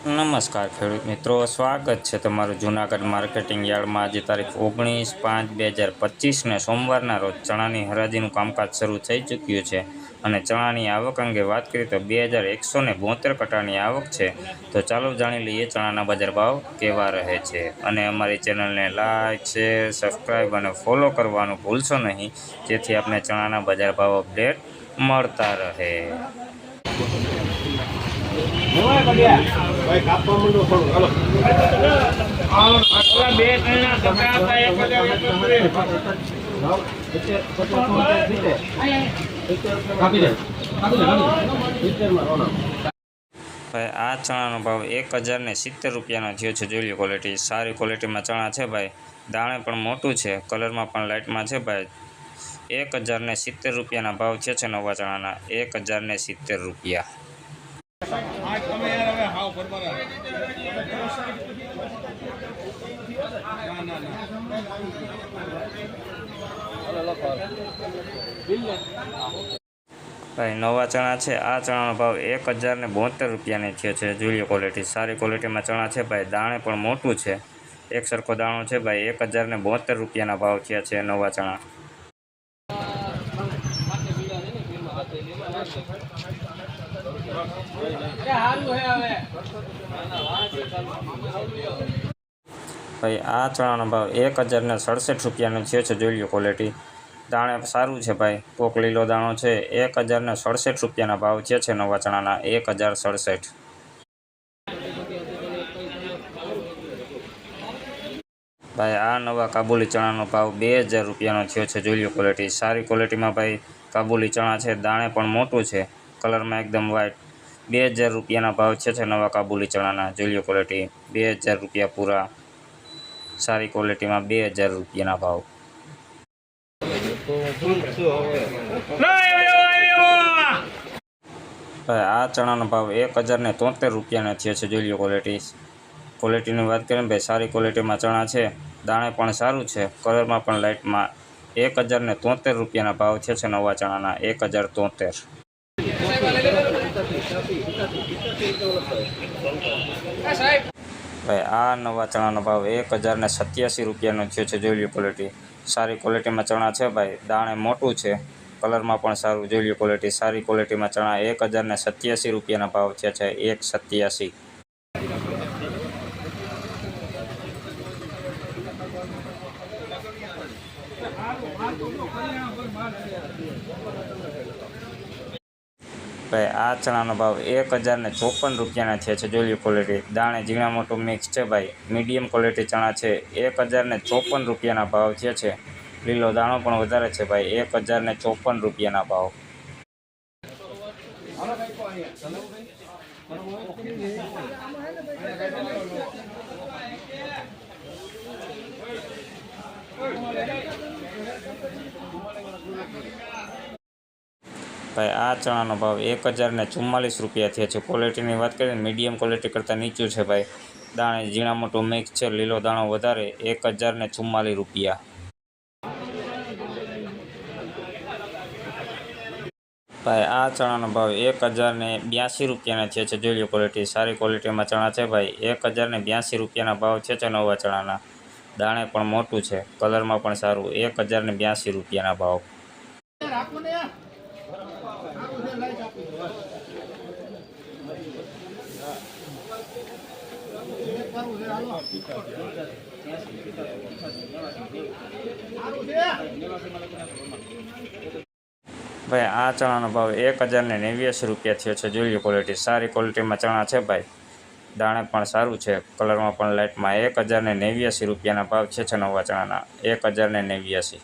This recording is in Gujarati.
નમસ્કાર ખેડૂત મિત્રો, સ્વાગત છે તમારું જૂનાગઢ માર્કેટિંગ યાર્ડમાં. આજે તારીખ ઓગણીસ પાંચ બે હજાર પચીસને સોમવારના રોજ ચણાની હરાજીનું કામકાજ શરૂ થઈ ચૂક્યું છે. અને ચણાની આવક અંગે વાત કરીએ તો બે હજાર એકસો ને બોતેર કટાની આવક છે. તો ચાલો જાણી લઈએ ચણાના બજાર ભાવ કેવા રહે છે. અને અમારી ચેનલને લાઇક શેર, સબસ્ક્રાઈબ અને ફોલો કરવાનું ભૂલશો નહીં. જેથી આપણે ચણાના બજાર ભાવ અપડેટ મળતા રહે. ભાઈ, આ ચણાનો ભાવ એક હજાર ને સિત્તેર રૂપિયાનો થયો છે. જોઈ લો ક્વોલિટી સારી ક્વોલિટીમાં ચણા છે ભાઈ. દાણે પણ મોટું છે. કલરમાં પણ લાઇટમાં છે ભાઈ. એક હજાર ને સિત્તેર રૂપિયાના ભાવ છે છે નવા ચણાના. એક હજાર ને સિત્તેર રૂપિયા. આજ તમે યાર હવે હાવ ફરમાના ના ના ના ભાઈ, નવા ચણા છે. આ ચણાનો ભાવ એક હજાર ને બોતેર રૂપિયાની થયો છે. જોઈ લો ક્વોલિટી. સારી ક્વોલિટીમાં ચણા છે ભાઈ. દાણે પણ મોટું છે. એક સરખો દાણો છે ભાઈ. એક હજાર ને બોતેર રૂપિયાના ભાવ થયા છે નવા ચણા. ભાઈ, આ ચણાનો ભાવ એક હજાર ને સડસઠ રૂપિયાનો થયો છે, જોઈ લો ક્વોલિટી દાણે સારું છે ભાઈ, કોક લીલો દાણો છે, એક હજાર ને સડસઠ રૂપિયાના ભાવ છે છે નવા ચણાના, એક હજાર સડસઠ. ભાઈ, આ નવા કાબુલી ચણાનો ભાવ બે હજાર રૂપિયાનો થયો છે, જોઈ લો ક્વોલિટી સારી ક્વોલિટીમાં ભાઈ, કાબુલી ચણા છે, દાણે પણ મોટું છે. કલરમાં એકદમ વ્હાઈટ બે હજાર રૂપિયાના ભાવ છે છે નવા કાબુલી ચણાના જોઈ લો ક્વોલિટી બે હજાર રૂપિયા પૂરા. સારી ક્વોલિટીમાં બે હજાર રૂપિયાના ભાવ. આ ચણાનો ભાવ એક હજાર ને તોતેર રૂપિયાના થયો છે જોઈ લો ક્વોલિટી ક્વોલિટીની વાત કરીએ ભાઈ, સારી ક્વોલિટીમાં ચણા છે. દાણે પણ સારું છે. કલરમાં પણ લાઇટમાં એક હજાર ને તોતેર રૂપિયાના ભાવ છે છે નવા ચણાના એક હજાર તોતેર. ભાઈ, આ નવા ચણાનો ભાવ એક હજાર ને સત્યાસી રૂપિયાનો થયો છે, જોઈ લો ક્વોલિટી સારી ક્વોલિટીમાં ચણા છે ભાઈ, દાણે મોટું છે, કલરમાં પણ સારું, જોઈ લો ક્વોલિટી સારી ક્વોલિટીમાં ચણા એક હજાર ને સત્યાસી રૂપિયાના ભાવ થયા છે એક સત્યાસી ભાઈ, આ ચણાનો ભાવ એક હજારને ચોપન રૂપિયાના છે છે જોઈ ક્વોલિટી દાણે ઝીણા મોટું મિક્સ છે ભાઈ. મીડિયમ ક્વોલિટી ચણા છે. એક હજારને ચોપન રૂપિયાના ભાવ છે છે, લીલો દાણો પણ વધારે છે ભાઈ. એક હજારને ચોપન રૂપિયાના ભાવ. ભાઈ, આ ચણાનો ભાવ એક હજારને ચુમ્માલીસ રૂપિયા થયા છે. ક્વોલિટીની વાત કરીએ મીડિયમ ક્વોલિટી કરતાં નીચું છે ભાઈ. દાણે ઝીણા મોટું મિક્સ છે, લીલો દાણો વધારે એક હજારને ચુમ્માલીસ રૂપિયા. ભાઈ, આ ચણાનો ભાવ એક હજારને બ્યાસી રૂપિયાના છે. જોઈ લો ક્વોલિટી સારી ક્વોલિટીમાં ચણા છે ભાઈ. એક હજારને બ્યાસી રૂપિયાના ભાવ છે છે નવા ચણાના. દાણે પણ મોટું છે, કલરમાં પણ સારું એક હજારને બ્યાસી રૂપિયાના ભાવ. ભાઈ, આ ચણાનો ભાવ એક હજાર ને નેવ્યાસી રૂપિયા થયો છે. જોઈએ ક્વોલિટી સારી ક્વોલિટીમાં ચણા છે ભાઈ. દાણે પણ સારું છે. કલરમાં પણ લાઇટમાં એક હજાર ને નેવ્યાસી રૂપિયાના ભાવ છે છે નવા ચણાના. એક હજાર ને નેવ્યાસી.